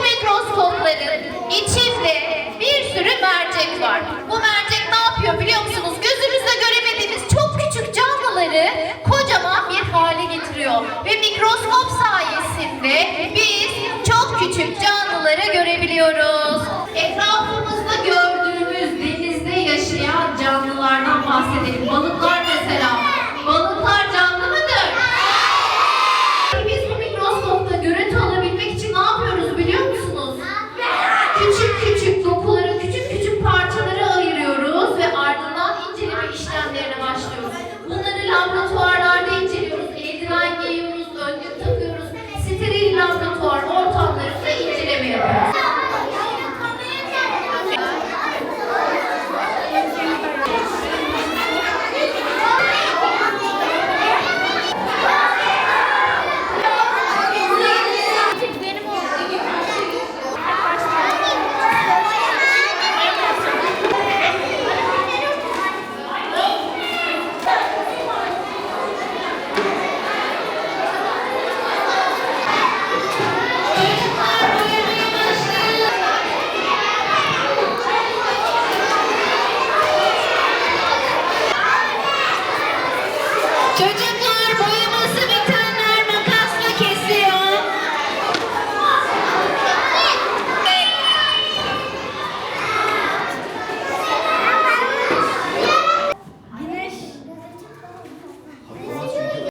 mikroskopların içinde bir sürü mercek var. Bu mercek ne yapıyor biliyor musunuz? Gözümüzle göremediğimiz çok küçük canlıları kocaman bir hale getiriyor. Ve mikroskop sayesinde biz çok küçük canlıları görebiliyoruz.